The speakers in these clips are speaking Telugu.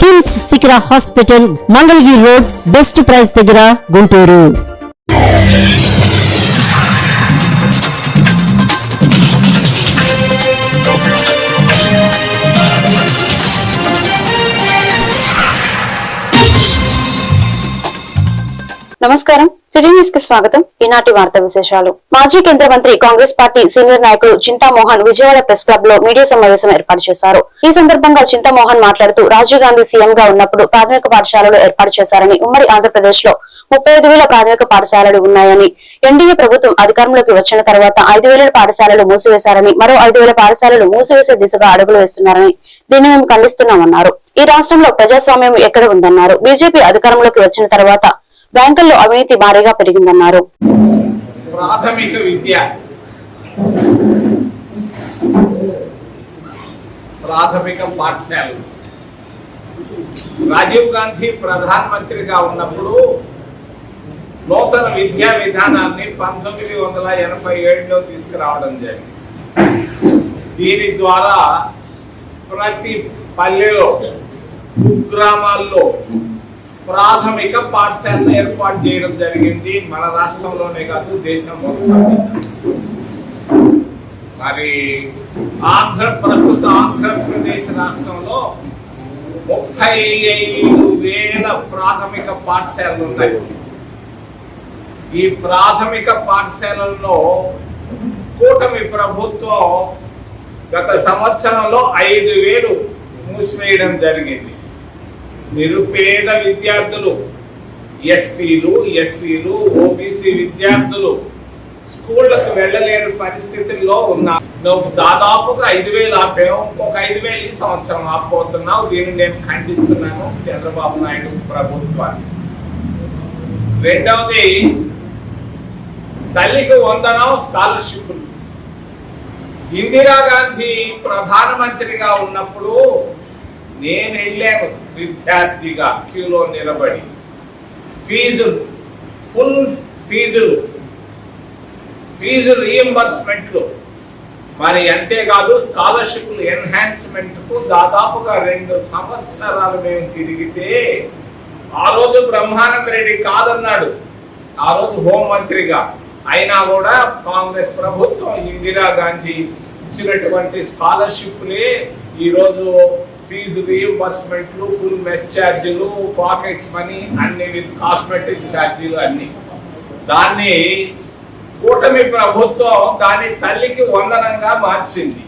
KIMS Sikira hospital Mangalagiri road best price దగ్గర గుంటూరు. నమస్కారం. సిటీ న్యూస్కి స్వాగతం. ఈనాటి వార్త విశేషాలు. మాజీ కేంద్ర మంత్రి కాంగ్రెస్ పార్టీ సీనియర్ నాయకుడు చింతామోహన్ విజయవాడ ప్రెస్ క్లబ్లో మీడియా సమావేశం ఏర్పాటు చేశారు. ఈ సందర్భంగా చింతామోహన్ మాట్లాడుతూ రాజీవ్ గాంధీ సీఎం గా ఉన్నప్పుడు ప్రాథమిక పాఠశాలలు ఏర్పాటు చేశారని ఉమ్మడి ఆంధ్రప్రదేశ్లో ముప్పై ఐదు వేల ప్రాథమిక పాఠశాలలు ఉన్నాయని ఎన్డీఏ ప్రభుత్వం అధికారంలోకి వచ్చిన తర్వాత ఐదు వేల పాఠశాలలు మూసివేశారని మరో ఐదు వేల పాఠశాలలు మూసివేసే దిశగా అడుగులు వేస్తున్నారని దీన్ని మేము ఖండిస్తున్నామన్నారు. ఈ రాష్ట్రంలో ప్రజాస్వామ్యం ఎక్కడ ఉందన్నారు. బీజేపీ అధికారంలోకి వచ్చిన తర్వాత బ్యాంకుల్లో అవినీతి భారీగా పెరిగిందన్నారు. ప్రాథమిక విద్య. ప్రాథమిక పాఠశాలలు. రాజీవ్ గాంధీ ప్రధానమంత్రిగా ఉన్నప్పుడు నూతన విద్యా విధానాన్ని పంతొమ్మిది వందల ఎనభై ఏడులో తీసుకురావడం జరిగింది. దీని ద్వారా ప్రతి పల్లెలో కుగ్రామాల్లో ప్రాథమిక పాఠశాలను ఏర్పాటు చేయడం జరిగింది. మన రాష్ట్రంలోనే కాదు దేశం మరి ఆంధ్ర ప్రస్తుత ఆంధ్రప్రదేశ్ రాష్ట్రంలో ముప్పై ఐదు వేల ప్రాథమిక పాఠశాలలు ఉన్నాయి. ఈ ప్రాథమిక పాఠశాలల్లో కూటమి ప్రభుత్వం గత సంవత్సరంలో ఐదు వేలు మూసివేయడం జరిగింది. నిరుపేద విద్యార్థులు ఎస్టీలు ఎస్సీలు ఓబీసీ విద్యార్థులు స్కూళ్ళకు వెళ్ళలేని పరిస్థితుల్లో ఉన్నారు. నువ్వు దాదాపుగా ఐదు వేలు ఆపావు ఒక ఐదు వేలు ఈ సంవత్సరం ఆపుతున్నావు దీన్ని నేను ఖండిస్తున్నాను చంద్రబాబు నాయుడు ప్రభుత్వాన్ని. రెండవది తల్లికి వందనం స్కాలర్షిప్లు. ఇందిరాగాంధీ ప్రధానమంత్రిగా ఉన్నప్పుడు నేను వెళ్ళాను. విద్యార్థిగా క్యూలో నిలబడి ఫీజులు ఫుల్ ఫీజులు ఫీజు రీఎంబర్స్మెంట్లు మరి అంతేకాదు స్కాలర్షిప్లు ఎన్హాన్స్మెంట్కు దాదాపుగా రెండు సంవత్సరాలు మేము తిరిగితే ఆ రోజు బ్రహ్మానంద రెడ్డి కాదన్నాడు. ఆ రోజు హోంమంత్రిగా. అయినా కూడా కాంగ్రెస్ ప్రభుత్వం ఇందిరాగాంధీ ఇచ్చినటువంటి స్కాలర్షిప్లే ఈరోజు ఫీజు రీఎంబర్స్మెంట్లు ఫుల్ మెస్ ఛార్జీలు పాకెట్ మనీ అన్ని విత్ కాస్మెటిక్ ఛార్జీలు అన్ని. దాన్ని కూటమి ప్రభుత్వం దాన్ని తల్లికి వందనంగా మార్చింది.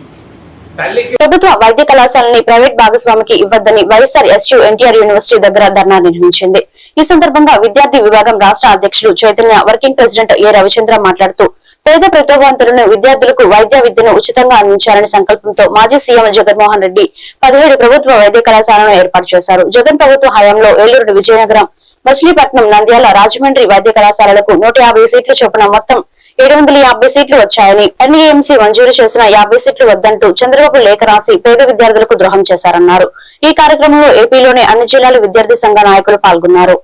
ప్రభుత్వ వైద్య కళాశాలని ప్రైవేట్ భాగస్వామికి ఇవ్వద్దని వైఎస్ఆర్ ఎస్యూ ఎన్టీఆర్ యూనివర్సిటీ దగ్గర ధర్నా నిర్వహించింది. ఈ సందర్భంగా విద్యార్థి విభాగం రాష్ట్ర అధ్యక్షులు Chaitanya working president A Ravichandra మాట్లాడుతూ పేద ప్రతిభావంతులను విద్యార్థులకు వైద్య విద్యను ఉచితంగా అందించాలనే సంకల్పంతో మాజీ సీఎం జగన్మోహన్ రెడ్డి పదిహేడు ప్రభుత్వ వైద్య కళాశాలను ఏర్పాటు చేశారు. జగన్ ప్రభుత్వ హయాంలో ఏలూరు విజయనగరం మచిలీపట్నం నంద్యాల రాజమండ్రి వైద్య కళాశాలలకు నూట యాభై సీట్ల చొప్పున మొత్తం ఏడు వందల యాభై సీట్లు వచ్చాయని ఎన్ఈఎంసీ మంజూరు చేసిన యాభై సీట్లు వద్దంటూ చంద్రబాబు లేఖ రాసి పేద విద్యార్థులకు ద్రోహం చేశారన్నారు. ఈ కార్యక్రమంలో ఏపీలోని అన్ని జిల్లాల విద్యార్థి సంఘ నాయకులు పాల్గొన్నారు.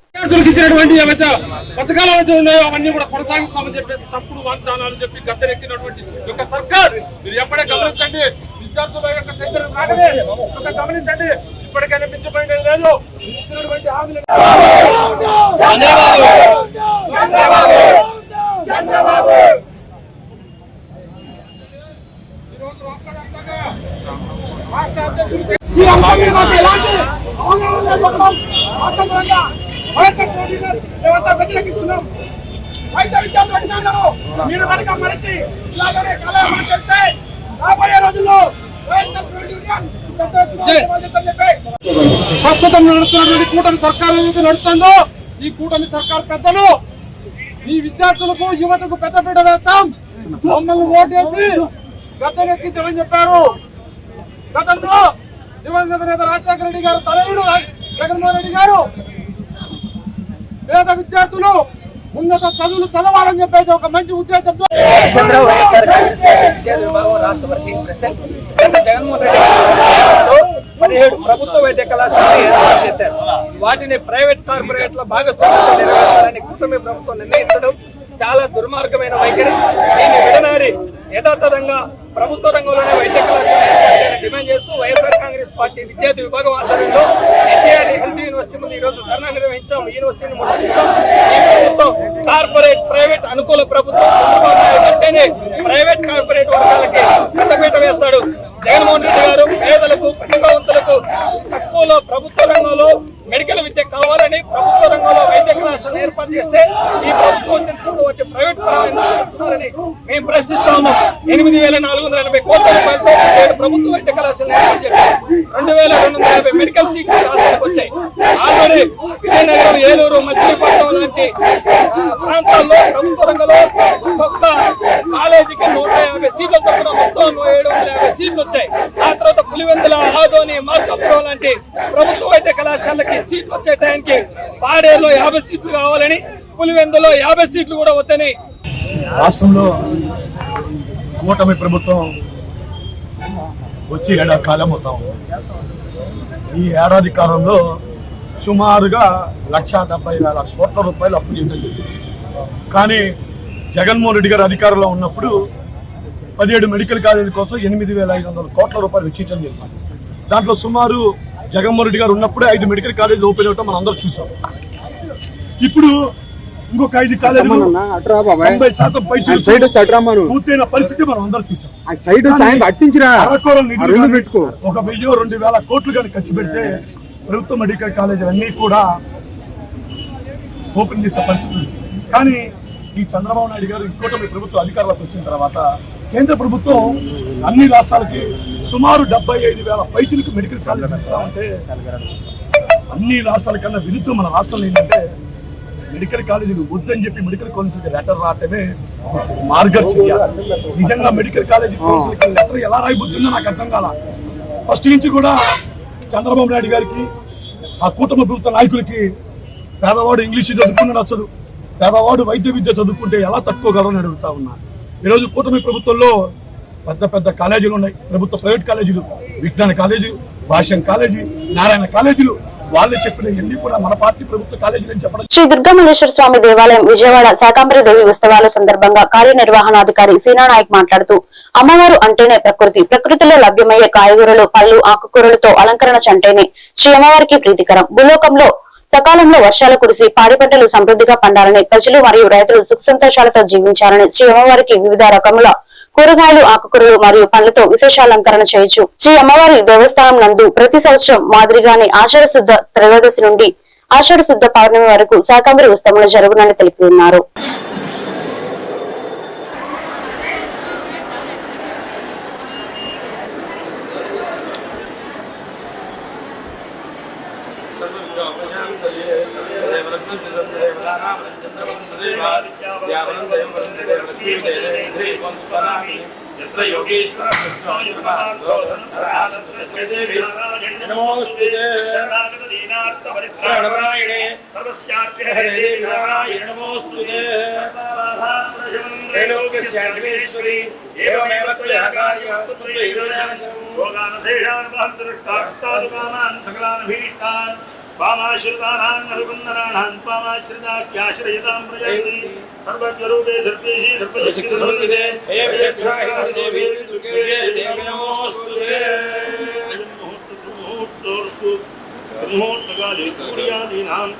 విద్యార్థులకు ఈ మాకు ఎలాంటి వైఎస్ఆర్ గారు మేమంతా వ్యతిరేకిస్తున్నాం. వైద్య విద్యార్థుల మీరు కనుక మరిచి ఇలాగనే కళాపన చేస్తే రాబోయే రోజుల్లో వైఎస్ఆర్ యూనియన్ ప్రస్తుతం నడుస్తున్నటువంటి కూటమి సర్కార్ ఏదైతే నడుస్తుందో ఈ కూటమి సర్కార్ పెద్దలు ఈ విద్యార్థులకు యువతకు పెద్దపీట వేస్తాం. మమ్మల్ని ఓటేసి గద్దెనెక్కించమని చెప్పారు. గతంలో దివంగత నేత రాజశేఖర రెడ్డి గారు తనయుడు జగన్మోహన్ రెడ్డి గారు. పేద విద్యార్థులు ఉన్నత చదువులు చదవాలని చెప్పేసి ఒక మంచి ఉద్దేశంతో చంద్ర వైఎస్ఆర్ కాంగ్రెస్ రాష్ట్ర వర్కింగ్ ప్రెసిడెంట్. జగన్మోహన్ రెడ్డి పదిహేడు ప్రభుత్వ వైద్య కళాశాలలు ఏర్పాటు చేశారు. వాటిని ప్రైవేట్ కార్పొరేట్ల భాగస్వామ్యంతో నిర్వహించాలని కూటమి ప్రభుత్వం నిర్ణయించడం చాలా దుర్మార్గమైన వైఖరి. దీన్ని విడనాడి యథాతథంగా ప్రభుత్వ రంగంలోనే వైద్య కళాశాల డిమాండ్ చేస్తూ వైఎస్ఆర్ కాంగ్రెస్ పార్టీ విద్యార్థి విభాగం ఆధ్వర్యంలో ఎన్టీఆర్ హెల్త్ యూనివర్సిటీ ముందు ఈ రోజు ధర్నా నిర్వహించాం. యూనివర్సిటీని ముట్టడించాం. ఈ ప్రభుత్వం కార్పొరేట్ ప్రైవేట్ అనుకూల ప్రభుత్వం. చంద్రబాబు నాయుడు అంటేనే ప్రైవేట్ కార్పొరేట్ వర్గాలకి కట్టబెట్ట వేస్తాడు. జగన్మోహన్ రెడ్డి గారు పేదలకు ప్రతిభావంతులకు తక్కువలో ప్రభుత్వ రంగంలో మెడికల్ విద్య కావాలని ప్రభుత్వ రంగంలో వైద్య కళాశాలను ఏర్పాటు చేస్తే ఈ ప్రభుత్వం వచ్చిన వాటి ప్రైవేట్ పరం చేస్తున్నారని మేము ప్రశ్నిస్తా ఉన్నాం ఎనిమిది వేల నాలుగు వందల ఎనభై కోట్ల రూపాయలతో ఏడు ప్రభుత్వ వైద్య కళాశాలను ఏర్పాటు చేశారు. రెండు వేల రెండు వందల యాభై మెడికల్ సీట్లు రాష్ట్రానికి వచ్చాయి. ఆల్రెడీ విజయనగరం ఏలూరు మచిలీపట్నం లాంటి ప్రాంతాల్లో ప్రభుత్వ రంగంలో ఒక్కొక్క కాలేజీకి నూట యాభై సీట్లు చొప్పున మొత్తం ఏడు వందల యాభై సీట్లు వచ్చాయి. ఆ తర్వాత పులివెందుల ఆదోని మార్కపురం లాంటి ప్రభుత్వ వైద్య కళాశాలకి సీట్లు వచ్చే టైంకి పాడేరులో యాభై సీట్లు కావాలని పులివెందులో యాభై సీట్లు కూడా వద్దని రాష్ట్రంలో కూటమి ప్రభుత్వం వచ్చి ఏడాది కాలం అవుతాం ఈ ఏడాది కాలంలో సుమారుగా లక్ష డెబ్బై వేల కోట్ల రూపాయలు అప్పు చేయడం కానీ జగన్మోహన్ రెడ్డి గారు అధికారంలో ఉన్నప్పుడు పదిహేడు మెడికల్ కాలేజీల కోసం ఎనిమిది వేల ఐదు వందల కోట్ల రూపాయలు వెచ్చించడం జరిగింది. దాంట్లో సుమారు జగన్మోహన్ రెడ్డి గారు ఉన్నప్పుడే ఐదు మెడికల్ కాలేజీలు ఓపెన్ అవటం మనం అందరూ చూసాం. ఇప్పుడు ఇంకొక ఐదు కాలేజీలు తొంభై శాతం పూర్తయిన పరిస్థితి మనం అందరం చూసాం. సైడ్ పెట్టుకో. ఒక వెయ్యి రెండు వేల కోట్లు కానీ ఖర్చు పెడితే ప్రభుత్వ మెడికల్ కాలేజీలు అన్నీ కూడా ఓపెన్ చేసే పరిస్థితి ఉంది. కానీ ఈ చంద్రబాబు నాయుడు గారు కూటమి ప్రభుత్వం అధికారంలోకి వచ్చిన తర్వాత కేంద్ర ప్రభుత్వం అన్ని రాష్ట్రాలకి సుమారు డెబ్బై ఐదు వేల పైచులకు మెడికల్ కాలేజీలు ఇస్తామంటే అన్ని రాష్ట్రాల కన్నా విరుద్ధం మన రాష్ట్రంలో ఏంటంటే మెడికల్ కాలేజీలు వద్దని చెప్పి మెడికల్ కౌన్సిల్కి లెటర్ రావటమే మార్గచర్య నిజంగా మెడికల్ కాలేజీ కౌన్సిల్కి లెటర్ ఎలా రాయిపోతుందో నాకు అర్థం కాల. ఫస్ట్ నుంచి కూడా చంద్రబాబు నాయుడు గారికి ఆ కూటమి ప్రభుత్వ నాయకులకి పేదవాడు ఇంగ్లీష్ చదువుకున్న నచ్చదు. పేదవాడు వైద్య విద్య చదువుకుంటే ఎలా తట్టుకోగలరని అడుగుతా ఉన్నా. ఈరోజు కూటమి ప్రభుత్వంలో పెద్ద పెద్ద కాలేజీలు ఉన్నాయి. ప్రభుత్వ ప్రైవేట్ కాలేజీలు విజ్ఞాన కాలేజీ భాష్యం కాలేజీ నారాయణ కాలేజీలు. చెప్పిన ఎన్ని కూడా మన పార్టీ ప్రభుత్వ కాలేజీలు అని చెప్పడం శ్రీ దుర్గామల్లేశ్వర స్వామి దేవాలయం విజయవాడ శాకాంబరి దేవి ఉత్సవాల సందర్భంగా కార్యనిర్వహణాధికారి సీనా నాయక్ మాట్లాడుతూ అమ్మవారు అంటేనే ప్రకృతి ప్రకృతిలో లభ్యమయ్యే కాయగూరలు పళ్ళు ఆకుకూరలతో అలంకరణ చంటేనే శ్రీ అమ్మవారికి ప్రీతికరం. భూలోకంలో సకాలంలో వర్షాలు కురిసి పాడి పంటలు సమృద్ధిగా పండాలని ప్రజలు మరియు రైతులు సుఖ సంతోషాలతో జీవించాలని శ్రీ అమ్మవారికి వివిధ రకముల కూరగాయలు ఆకుకూరలు మరియు పండ్లతో విశేష అలంకరణ చేయొచ్చు శ్రీ అమ్మవారి దేవస్థానం నందు ప్రతి సంవత్సరం మాదిరిగానే ఆషాఢ శుద్ధ త్రయోదశి నుండి ఆషాఢ శుద్ధ పౌర్ణమి వరకు శాకాంబరి ఉత్సవంలో జరుగునని తెలిపి ఉన్నారు योगेश्वर नमोस्तुते सर्वस्याप्य हरे देवी नारायण नमोस्तुते त्रैलोक्यस्याग्नेश्वरी एवमेव त्वया कार्यमस्तु भोगानशेषान् वहन्तुष्टाष्टादुकामान् सकलानभीष्टान् पामाश्रितानाम् अभिबन्धनानाम् पामाश्रिताख्याश्रयताम् प्रजयति सर्वस्वरूपे सर्वेषि सर्वशक्तिसंविदे हे मुहूर्तोऽस्तु मुहूर्तकाले सूर्यादीनाम्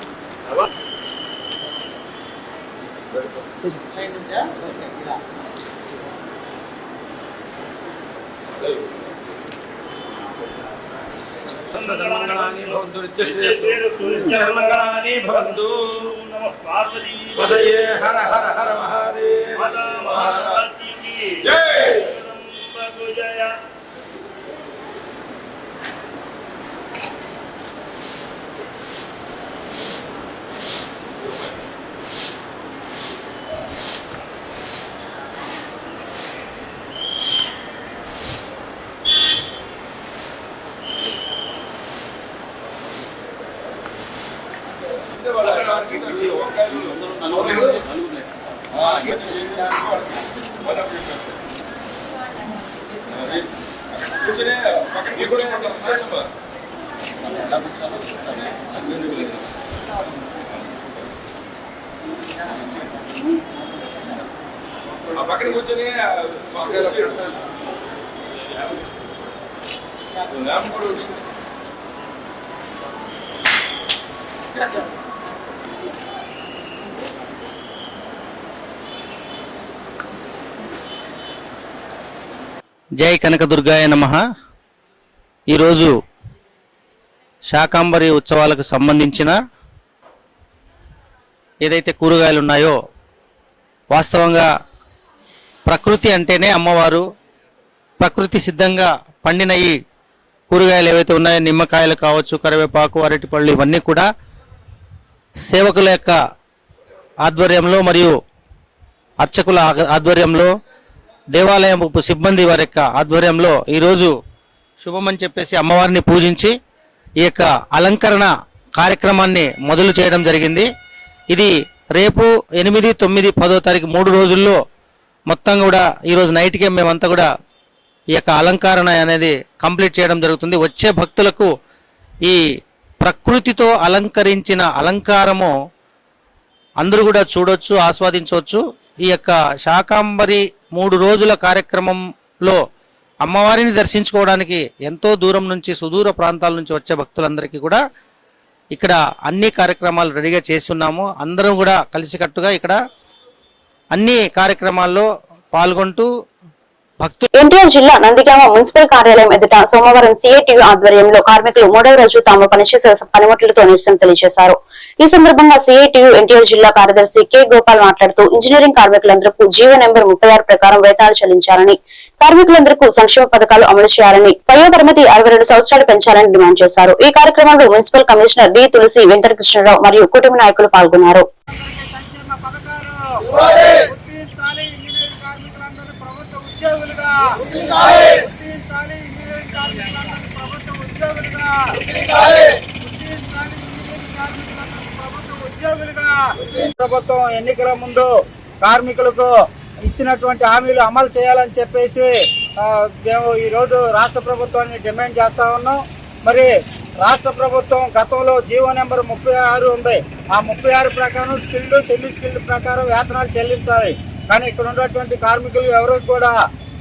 Thank you. छन्दसन्मङ्गलानि भवन्तु नित्यश्रेयस्तुनित्यमङ्गलानि भवन्तु। वदये हर हर हर महादेव। जय। పక్కన కూర్చొని జై కనకదుర్గాయ నమ. ఈరోజు శాకాంబరి ఉత్సవాలకు సంబంధించిన ఏదైతే కూరగాయలు ఉన్నాయో వాస్తవంగా ప్రకృతి అంటేనే అమ్మవారు. ప్రకృతి సిద్ధంగా పండిన ఈ కూరగాయలు ఏవైతే ఉన్నాయో నిమ్మకాయలు కావచ్చు కరివేపాకు అరటిపళ్ళు ఇవన్నీ కూడా సేవకుల యొక్క ఆధ్వర్యంలో మరియు అర్చకుల ఆ- ఆధ్వర్యంలో దేవాలయం సిబ్బంది వారి యొక్క ఆధ్వర్యంలో ఈరోజు శుభమని చెప్పేసి అమ్మవారిని పూజించి ఈ యొక్క అలంకరణ కార్యక్రమాన్ని మొదలు చేయడం జరిగింది. ఇది రేపు ఎనిమిది తొమ్మిది పదో తారీఖు మూడు రోజుల్లో మొత్తం కూడా ఈరోజు నైట్కే మేమంతా కూడా ఈ యొక్క అలంకరణ అనేది కంప్లీట్ చేయడం జరుగుతుంది. వచ్చే భక్తులకు ఈ ప్రకృతితో అలంకరించిన అలంకారము అందరూ కూడా చూడొచ్చు ఆస్వాదించవచ్చు. ఈ యొక్క శాకాంబరి మూడు రోజుల కార్యక్రమంలో అమ్మవారిని దర్శించుకోవడానికి ఎంతో దూరం నుంచి సుదూర ప్రాంతాల నుంచి వచ్చే భక్తులందరికీ కూడా ఇక్కడ అన్ని కార్యక్రమాలు రెడీగా చేసి ఉన్నాము అందరం కూడా కలిసికట్టుగా ఇక్కడ అన్ని కార్యక్రమాల్లో పాల్గొంటూ ఎన్టీఆర్ జిల్లా నందిగామ మున్సిపల్ కార్యాలయం ఎదుట సోమవారం సిఐటియు ఆధ్వర్యంలో కార్మికులు మూడవ రోజు తాము పనిచేసే పనిముట్లతో నిరసన తెలియజేశారు. ఈ సందర్భంగా సిఐటియు ఎన్టీఆర్ జిల్లా కార్యదర్శి కె. గోపాల్ మాట్లాడుతూ ఇంజనీరింగ్ కార్మికులందరికీ జీవో నెంబర్ ముప్పై ఆరు ప్రకారం వేతనాలు చెల్లించాలని కార్మికులందరికీ సంక్షేమ పథకాలు అమలు చేయాలని వయో పరిమితి అరవై రెండు సంవత్సరాలు పెంచాలని డిమాండ్ చేశారు. ఈ కార్యక్రమంలో municipal commissioner D Tulasi Venkatakrishnarao మరియు కుటుంబ నాయకులు పాల్గొన్నారు. గుర్తించాలి ఇంజనీరింగ్ కార్మికులందరూ ప్రభుత్వ ఉద్యోగులుగా! గుర్తించాలి ఇంజనీరింగ్ ఉద్యోగులుగా! ఎన్నికల ముందు కార్మికులకు ఇచ్చినటువంటి హామీలు అమలు చేయాలని చెప్పేసి మేము ఈ రోజు రాష్ట్ర ప్రభుత్వాన్ని డిమాండ్ చేస్తా ఉన్నాం. మరి రాష్ట్ర ప్రభుత్వం గతంలో జీవో నెంబర్ ముప్పై ఆరు ఉంది. ఆ ముప్పై ఆరు ప్రకారం స్కిల్డ్ సెమీ స్కిల్డ్ ప్రకారం వేతనాలు చెల్లించాలి. కానీ ఇక్కడ ఉన్నటువంటి కార్మికులు ఎవరు కూడా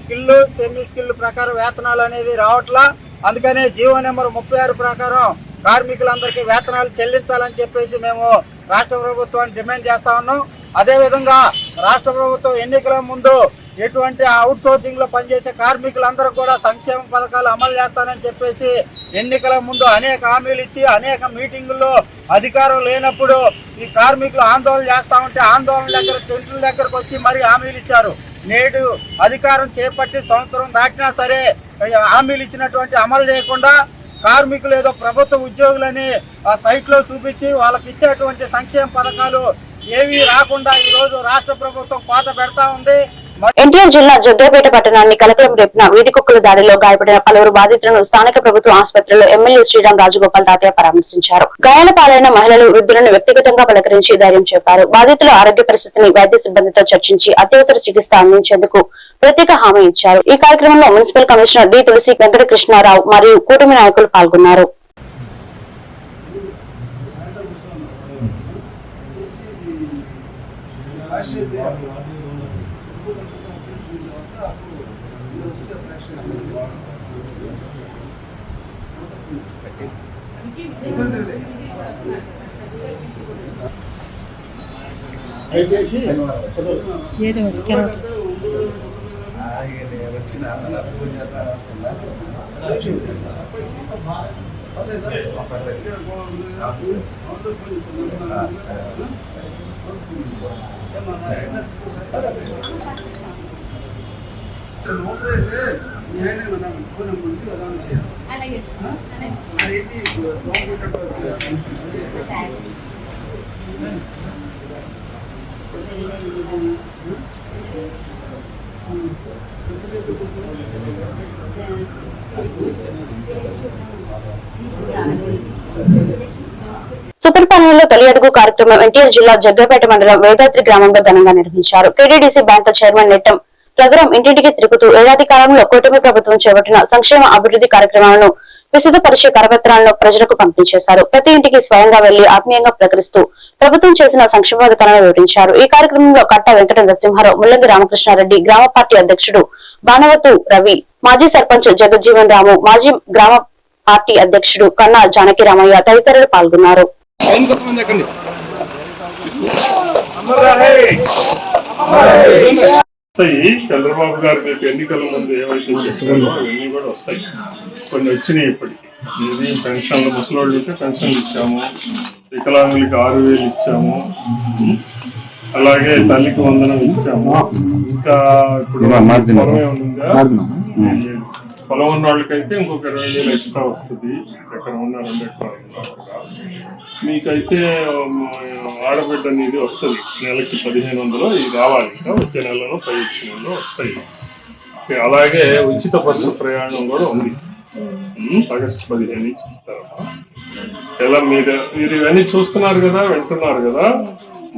స్కిల్ సెమీ స్కిల్ ప్రకారం వేతనాలు అనేది రావట్లా. అందుకనే జీవో నెంబర్ ముప్పై ఆరు ప్రకారం కార్మికులందరికీ వేతనాలు చెల్లించాలని చెప్పేసి మేము రాష్ట్ర ప్రభుత్వాన్ని డిమాండ్ చేస్తా ఉన్నాం. అదేవిధంగా రాష్ట్ర ప్రభుత్వం ఎన్నికల ముందు ఎటువంటి అవుట్ సోర్సింగ్లో పనిచేసే కార్మికులందరూ కూడా సంక్షేమ పథకాలు అమలు చేస్తానని చెప్పేసి ఎన్నికల ముందు అనేక హామీలు ఇచ్చి అనేక మీటింగుల్లో అధికారం లేనప్పుడు ఈ కార్మికులు ఆందోళన చేస్తా ఉంటే ఆందోళన దగ్గర టెంట్ల దగ్గరకు వచ్చి మరి హామీలు ఇచ్చారు. నేడు అధికారం చేపట్టి సంవత్సరం దాటినా సరే హామీలు ఇచ్చినటువంటి అమలు చేయకుండా కార్మికులు ఏదో ప్రభుత్వ ఉద్యోగులని ఆ సైట్లో చూపించి వాళ్ళకి ఇచ్చేటువంటి సంక్షేమ పథకాలు ఏవి రాకుండా ఈరోజు రాష్ట్ర ప్రభుత్వం పాత పెడతా ఉంది. ఎన్టీఆర్ జిల్లా జగ్గైపేట పట్టణాన్ని కలకలం రేపిన వీధి కుక్కల దాడిలో గాయపడిన పలువురు బాధితులను స్థానిక ప్రభుత్వ ఆసుపత్రిలో ఎమ్మెల్యే శ్రీరామ్ రాజగోపాల్ తాతయ్య పరామర్శించారు. గాయాల పాలైన మహిళలు వృద్ధులను వ్యక్తిగతంగా పలకరించి ధైర్యం చెప్పారు. బాధితుల ఆరోగ్య పరిస్థితిని వైద్య సిబ్బందితో చర్చించి అత్యవసర చికిత్స అందించేందుకు ప్రత్యేక హామీ ఇచ్చారు. ఈ కార్యక్రమంలో municipal commissioner D Tulasi Venkatakrishnarao మరియు కూటమి నాయకులు పాల్గొన్నారు. వచ్చిన నోట్ అయితే న్యాయంగా ఫోన్ నెంబర్కి అలా చేయాలి. వచ్చిన సుపరిపాలనలో తొలి అడుగు కార్యక్రమం ఎన్టీఆర్ జిల్లా జగ్గపేట మండలం వేదాద్రి గ్రామంలో ఘనంగా నిర్వహించారు. కేడీడీసీ బ్యాంకు చైర్మన్ నెట్టం ప్రగరం ఇంటింటికి తిరుగుతూ ఏడాది కాలంలో కూటమి ప్రభుత్వం చేపట్టిన సంక్షేమ అభివృద్ధి కార్యక్రమాలను విశదపరిచే కరపత్రాలను ప్రజలకు పంపిణీ చేశారు ప్రతి ఇంటికి స్వయంగా వెళ్ళి ఆత్మీయంగా ప్రకటిస్తూ ప్రభుత్వం చేసిన సంక్షేమ పథకాలను వివరించారు. ఈ కార్యక్రమంలో కట్ట వెంకట నరసింహారావు ముల్లంగి రామకృష్ణారెడ్డి గ్రామ పార్టీ అధ్యక్షుడు బానవతు రవి మాజీ సర్పంచ్ జగజ్జీవన్ రాము మాజీ గ్రామ పార్టీ అధ్యక్షుడు కన్నా జానకి రామయ్య తదితరులు పాల్గొన్నారు. వస్తాయి చంద్రబాబు గారు మీకు ఎన్నికల ముందు ఏవైతే చెప్పారో అవన్నీ కూడా వస్తాయి. కొన్ని వచ్చినాయి ఇప్పటికి. ఇది పెన్షన్లు ముసలోళ్ళు ఉంటే పెన్షన్లు ఇచ్చాము. వికలాంగులకి ఆరు వేలు ఇచ్చాము. అలాగే తల్లికి వందనం ఇచ్చాము. ఇంకా ఇప్పుడు? ఈ పొలం ఉన్న వాళ్ళకైతే ఇంకొక ఇరవై వేలు ఎక్స్ట్రా వస్తుంది. ఎక్కడ ఉన్న రెండు ఎకరాలు మీకైతే ఆడబిడ్డ అనేది వస్తుంది. నెలకి పదిహేను వందలు ఇది రావాలి. ఇంకా వచ్చే నెలలో పై వచ్చిన నెలలో వస్తాయి. అలాగే ఉచిత బస్సు ప్రయాణం కూడా ఉంది. ఆగస్టు పదిహేను నుంచి ఇస్తారమ్మా. ఎలా మీరు మీరు ఇవన్నీ చూస్తున్నారు కదా వింటున్నారు కదా?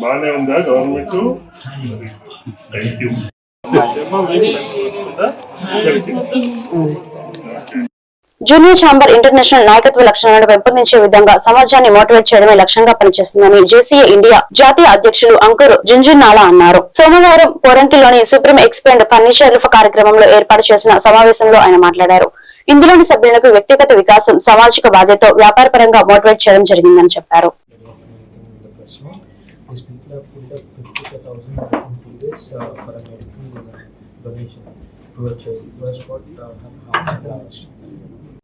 బాగానే ఉందా government? Thank you junior chamber international నాయకత్వ లక్షణాలను పెంపొందించే విధంగా సమాజాన్ని మోటివేట్ చేయడమే లక్ష్యంగా పనిచేస్తుందని జేసీఏ ఇండియా జాతీయ అధ్యక్షులు అంకుర్ జుంజున్నాలా అన్నారు. సోమవారం కోరంకిలోని సుప్రీం ఎక్స్పెండ్ ఫర్నిచర్ కార్యక్రమంలో ఏర్పాటు చేసిన సమావేశంలో ఆయన మాట్లాడారు. ఇందులోని సభ్యులకు వ్యక్తిగత వికాసం సామాజిక బాధ్యత వ్యాపారపరంగా మోటివేట్ చేయడం జరిగిందని చెప్పారు.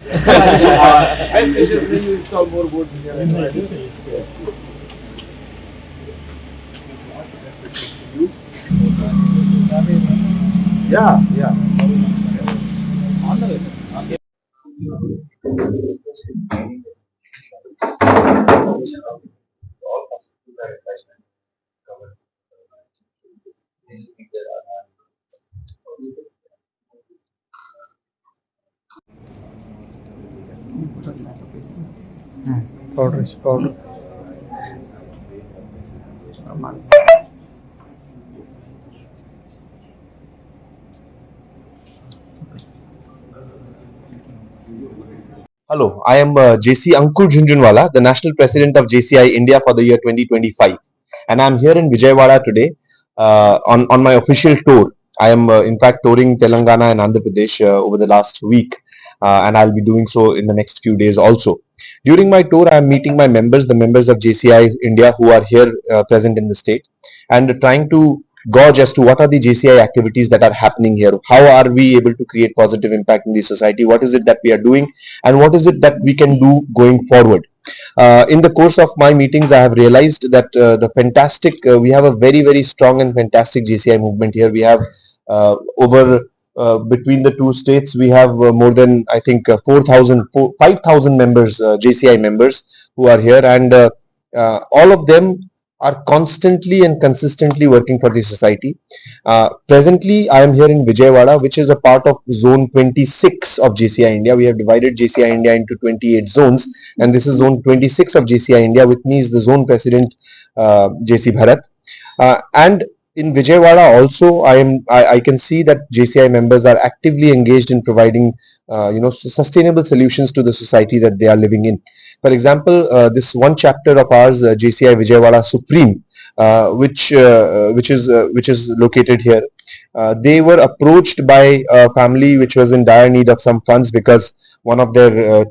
I specially install more boards here. And yes, yes, yes. Yeah, yeah. Thank you. Is powder. Hello, I am uh, JC Ankur Jhunjhunwala, the National President of JCI India for the year 2025. And I'm here in Vijayawada today uh, on, on my official tour. I am uh, in fact touring Telangana and Andhra Pradesh uh, over the last week and I'll be doing so in the next few days also. During my tour, I am meeting my members, the members of JCI India who are here uh, present in the state and trying to gauge as to what are the JCI activities that are happening here. How are we able to create positive impact in the society? What is it that we are doing? and what is it that we can do going forward. Uh, in the course of my meetings, I have realized that uh, the fantastic, uh, we have a very, very strong and fantastic JCI movement here. We have uh, over uh, between the two states, we have uh, more than I think uh, 4,000, 5,000 members, uh, JCI members who are here, and uh, uh, all of them are constantly and consistently working for the society. Uh, presently, I am here in Vijayawada, which is a part of Zone 26 of JCI India. We have divided JCI India into 28 zones, and this is Zone 26 of JCI India. With me is the Zone President, uh, JC Bharat. Uh, and in Vijayawada also, I am I, I can see that JCI members are actively engaged in providing, uh, you know, sustainable solutions to the society that they are living in. For example, uh, this one chapter of ours, uh, JCI Vijayawada Supreme, uh, which uh, which is uh, which is located here. Uh, they were approached by a family which was in dire need of some funds because one of their uh,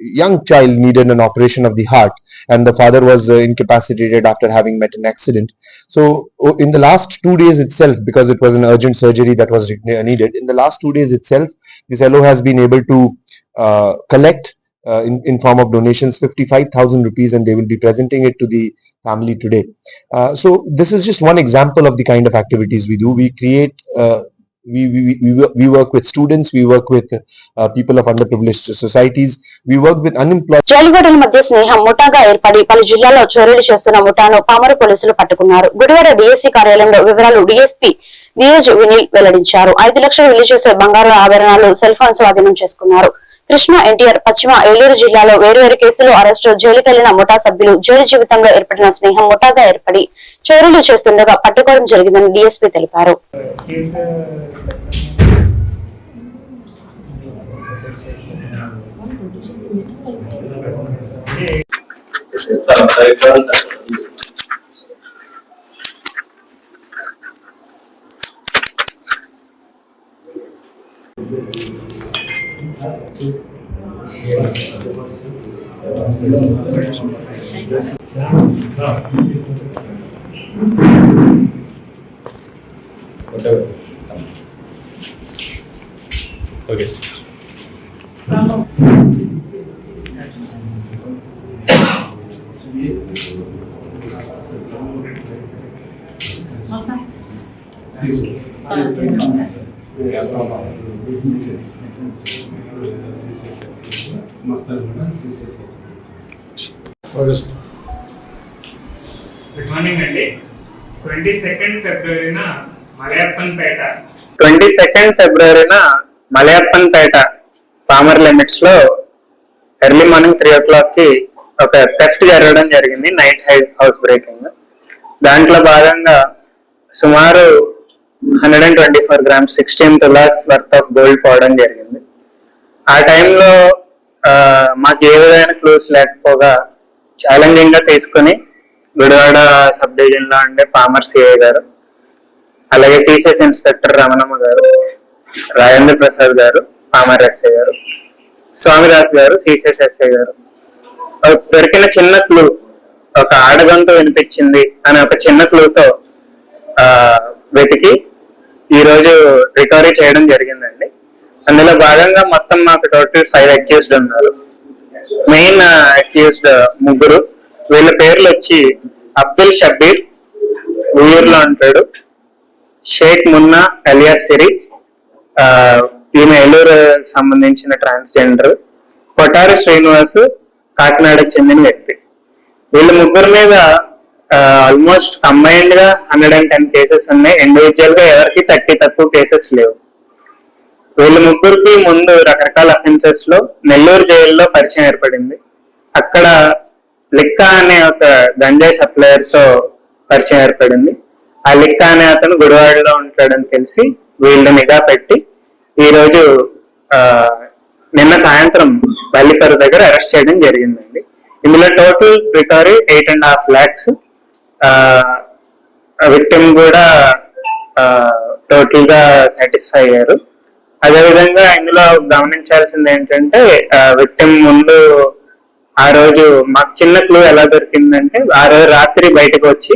young child needed an operation of the heart and the father was uh, incapacitated after having met an accident so in the last two days itself because it was an urgent surgery that was needed in the last two days itself this LO has been able to uh, collect uh, in, in form of donations 55,000 rupees and they will be presenting it to the family today. Uh, so this is just one example of the kind of activities we do. We create, uh, we, we, we, we work with students, we work with uh, people of underprivileged societies, we work with unemployed. జైలుగోడల మధ్య స్నేహం ముఠాగా ఏర్పడి పలు జిల్లాల్లో చోరీలు చేస్తున్న ముఠాను పామరు పోలీసులు పట్టుకున్నారు. గుడివాడ డిఎస్సీ కార్యాలయంలో వివరాలు డిఎస్పీ నీరజ్ వినిల్ వెల్లడించారు. ఐదు లక్షలు విలువ చేసే బంగారు ఆభరణాలు సెల్ ఫోన్ స్వాధీనం చేసుకున్నారు. కృష్ణా ఎన్టీఆర్ పశ్చిమ ఏలూరు జిల్లాలో వేరువేరు కేసులు అరెస్టు జైలుకెళ్ళిన ముఠా సభ్యులు జైలు జీవితంలో ఏర్పడిన స్నేహం ముఠాగా ఏర్పడి చోరీలు చేస్తుండగా పట్టుకోవడం జరిగిందని డీఎస్పీ తెలిపారు. 알겠습니다. గుడ్ మార్నింగ్ అండి. ట్వంటీ సెకండ్ ఫిబ్రవరిన మలయప్పన్పేట ట్వంటీ సెకండ్ ఫిబ్రవరిన మలయప్పన్పేట పామర్ లిమిట్స్లో ఎర్లీ మార్నింగ్ త్రీ ఓ క్లాక్కి ఒక టెఫ్ట్ జరగడం జరిగింది. నైట్ హౌస్ బ్రేకింగ్ దాంట్లో భాగంగా సుమారు hundred and twenty four grams sixteen tolas worth of gold పోవడం జరిగింది. ఆ టైంలో మాకు ఏ విధమైన క్లూస్ లేకపోగా ఛాలెంజింగ్గా తీసుకుని గుడివాడ సబ్ డివిజన్లో ఉండే పామర్ సిఐ గారు అలాగే సిసిఎస్ ఇన్స్పెక్టర్ రమణమ్మ గారు రాజేంద్ర ప్రసాద్ గారు పామర్ ఎస్ఐ గారు స్వామిదాస్ గారు సిసిఎస్ ఎస్ఐ గారు. దొరికిన చిన్న క్లూ ఒక ఆడగంతో వినిపించింది అనే ఒక చిన్న క్లూతో ఆ వెతికి ఈ రోజు రికవరీ చేయడం జరిగిందండి. అందులో భాగంగా మొత్తం మాకు టోటల్ ఫైవ్ అక్యూస్డ్ ఉన్నారు. మెయిన్ అక్యూస్డ్ ముగ్గురు. వీళ్ళ పేర్లు వచ్చి అబ్దుల్ షబీర్ ఊయూర్లో ఉంటాడు. షేక్ మున్నా అలియాస్ సిరి ఈమె ఏలూరు సంబంధించిన ట్రాన్స్జెండర్ కొటారి శ్రీనివాస్ కాకినాడకు చెందిన వ్యక్తి. వీళ్ళ ముగ్గురు మీద Uh, ఆల్మోస్ట్ కంబైన్డ్గా హండ్రెడ్ అండ్ టెన్ కేసెస్ ఉన్నాయి. ఇండివిజువల్గా ఎవరికి థర్టీ తక్కువ కేసెస్ లేవు. వీళ్ళ ముగ్గురికి ముందు రకరకాల అఫెన్సెస్లో నెల్లూరు జైల్లో పరిచయం ఏర్పడింది. అక్కడ లిక్కా అనే ఒక గంజాయి సప్లయర్తో పరిచయం ఏర్పడింది. ఆ లిక్కా అనే అతను గుడివాడలో ఉంటాడని తెలిసి వీళ్ళు నిఘా పెట్టి ఈరోజు ఆ, నిన్న సాయంత్రం బల్లిపరు దగ్గర అరెస్ట్ చేయడం జరిగిందండి. ఇందులో total recovery eight and half lakhs victim కూడా టోటల్గా సాటిస్ఫై అయ్యారు. అదేవిధంగా ఇందులో గమనించాల్సింది ఏంటంటే విక్టిమ్ ముందు ఆ రోజు మాకు చిన్న క్లూ ఎలా దొరికిందంటే ఆ రోజు రాత్రి బయటకు వచ్చి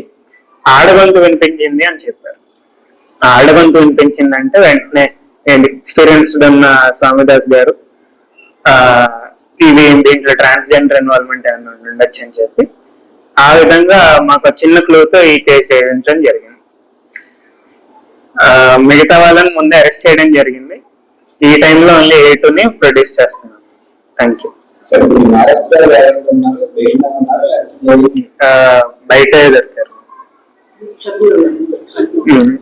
ఆడగొంతు వినిపించింది అని చెప్పారు. ఆ ఆడగొంతు వినిపించిందంటే వెంటనే ఎక్స్పీరియన్స్డ్ ఉన్న స్వామిదాస్ గారు ఆ ఇది దీంట్లో ట్రాన్స్జెండర్ ఇన్వాల్వ్మెంట్ ఏమైనా ఉండొచ్చు అని చెప్పి ఆ విధంగా మాకు చిన్న క్లూతో ఈ కేసు చేయించడం జరిగింది. ఆ, మిగతా వాళ్ళని ముందే అరెస్ట్ చేయడం జరిగింది. ఈ టైంలో ఓన్లీ ఎయిట్ని ప్రొడ్యూస్ చేస్తున్నాం. థ్యాంక్ యూ బయట దొరికారు.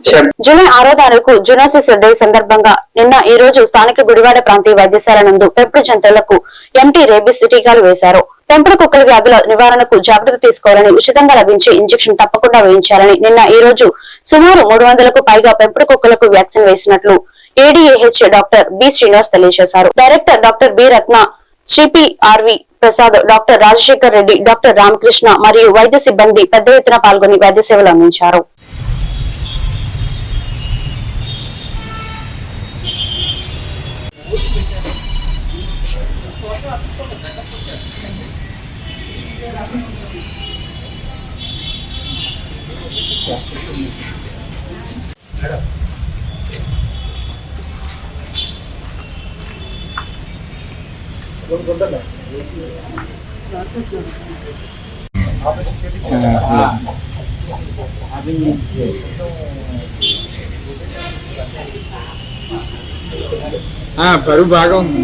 చెప్ జూలై ఆరో తారీఖు జునాసిస్ డే సందర్భంగా నిన్న ఈ రోజు స్థానిక గుడివాడ ప్రాంతీయ వైద్యశాల నందు పెంపుడు జంతువులకు ఎంటీ రేబిస్ టీకాలు వేశారు. పెంపుడు కుక్కల వ్యాధుల నివారణకు జాగ్రత్త తీసుకోవాలని ఉచితంగా లభించే ఇంజెక్షన్ తప్పకుండా వేయించాలని నిన్న ఈ రోజు సుమారు మూడు వందలకు పైగా పెంపుడు కుక్కలకు వ్యాక్సిన్ వేసినట్లు ఏడీఏహెచ్ డాక్టర్ బి శ్రీనివాస్ తెలియజేశారు. Director doctor B Ratna CPRV Prasad doctor Rajasekhar Reddy doctor Ramakrishna మరియు వైద్య సిబ్బంది పెద్ద ఎత్తున పాల్గొని వైద్య సేవలు అందించారు. కొనుక్కుంటా బరువు బాగా ఉంది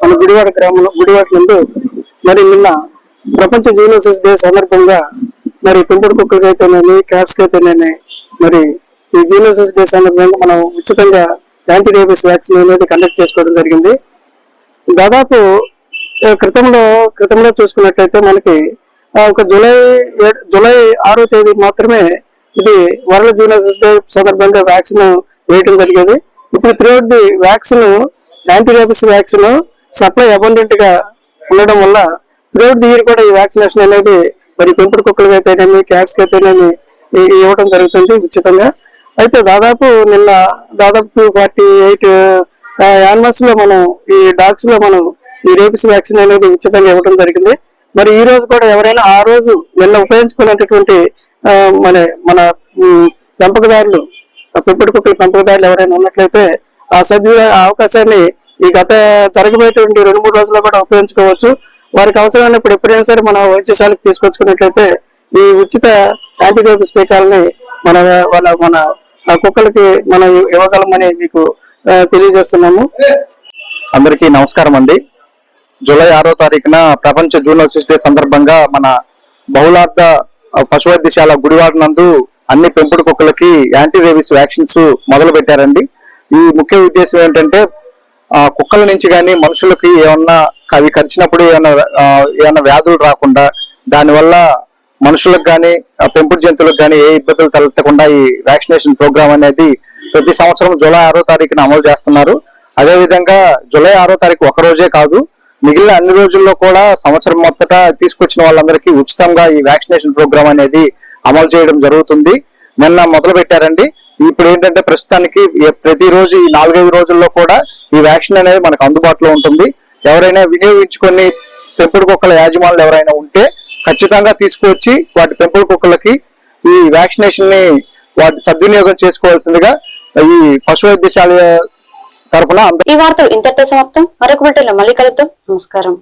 మన గుడివాడ గ్రామంలో గుడివాడ నుండి మరి నిన్న ప్రపంచ జీనోసిస్ డే సందర్భంగా మరి పెంపుడు కుక్కలకి అయితేనేమి క్యాట్స్ అయితేనేమి మరి ఈ జీనోసిస్ డే సందర్భంగా మనం ఉచితంగా యాంటీ వ్యాక్సిన్ అనేది కండక్ట్ చేసుకోవడం జరిగింది. దాదాపు క్రితంలో క్రితంలో చూసుకున్నట్లయితే మనకి ఒక జూలై ఏడు- జూలై ఆరో తేదీ మాత్రమే ఇది వరల్డ్ జీనోసిస్ డే సందర్భంగా వ్యాక్సిన్ వేయడం జరిగేది. ఇప్పుడు throughout the vaccine anti vaccine supply అబండెంట్గా ఉండడం వల్ల త్రూఅవుట్ ది ఇయర్ కూడా ఈ వ్యాక్సినేషన్ అనేది మరి పెంపుడు కుక్కలకి అయితేనేమి క్యాట్స్కి అయితేనేమి ఇవ్వడం జరుగుతుంది ఉచితంగా. అయితే దాదాపు నిన్న దాదాపు టూ ఫార్టీ ఎయిట్ యానిమల్స్లో మనం ఈ డాగ్స్లో మనం ఈ రేపిస్ వ్యాక్సిన్ అనేది ఉచితంగా ఇవ్వడం జరిగింది. మరి ఈ రోజు కూడా ఎవరైనా ఆ రోజు నిన్న ఉపయోగించుకున్నటువంటి మన మన పెంపకదారులు పెంపుడు కుక్కల పెంపకదారులు ఎవరైనా ఉన్నట్లయితే ఆ సద్వి అవకాశాన్ని ఈ గత జరగబోయేటువంటి రెండు మూడు రోజుల్లో కూడా ఉపయోగించుకోవచ్చు. వారికి అవసరమైనప్పుడు ఎప్పుడైనా సరే మన వైద్యశాలకు తీసుకొచ్చుకున్నట్లయితే ఈ ఉచిత యాంటీబయోటిక్స్ టీకాలని మన వాళ్ళ మన కుక్కలకి మనం ఇవ్వగలమని మీకు తెలియజేస్తున్నాము. అందరికీ నమస్కారం అండి. జూలై ఆరో తారీఖున ప్రపంచ జూనోసిస్ డే సందర్భంగా మన బహుళార్థ పశు వైద్యశాల గుడివాడ నందు అన్ని పెంపుడు కుక్కలకి యాంటీ రేబీస్ వ్యాక్సిన్స్ మొదలు పెట్టారండి ఈ ముఖ్య ఉద్దేశం ఏంటంటే ఆ కుక్కల నుంచి కానీ మనుషులకి ఏమన్నా అవి కరిచినప్పుడు ఏమన్నా ఏమైనా ఏమన్నా వ్యాధులు రాకుండా దానివల్ల మనుషులకు కానీ పెంపుడు జంతువులకు కానీ ఏ ఇబ్బందులు తలెత్తకుండా ఈ వ్యాక్సినేషన్ ప్రోగ్రామ్ అనేది ప్రతి సంవత్సరం జూలై ఆరో తారీఖున అమలు చేస్తున్నారు. అదేవిధంగా జూలై ఆరో తారీఖు ఒక రోజే కాదు మిగిలిన అన్ని రోజుల్లో కూడా సంవత్సరం మొత్తట తీసుకొచ్చిన వాళ్ళందరికీ ఉచితంగా ఈ వ్యాక్సినేషన్ ప్రోగ్రామ్ అనేది అమలు చేయడం జరుగుతుంది. నిన్న మొదలు పెట్టారండి ఇప్పుడు ఏంటంటే ప్రస్తుతానికి ప్రతిరోజు ఈ నాలుగైదు రోజుల్లో కూడా ఈ వ్యాక్సిన్ అనేది మనకు అందుబాటులో ఉంటుంది. ఎవరైనా వినియోగించుకొని పెంపుడు కుక్కల యాజమానులు ఎవరైనా ఉంటే ఖచ్చితంగా తీసుకువచ్చి వాటి పెంపుడు కుక్కలకి ఈ వ్యాక్సినేషన్ని వాటి సద్వినియోగం చేసుకోవాల్సిందిగా ఈ పశు వైద్యశాల తరఫున ఈ వార్తలు ఇంతటితో సమాప్తం. మరొక బిడ్డలో మళ్ళీ కలుద్దాం. నమస్కారం.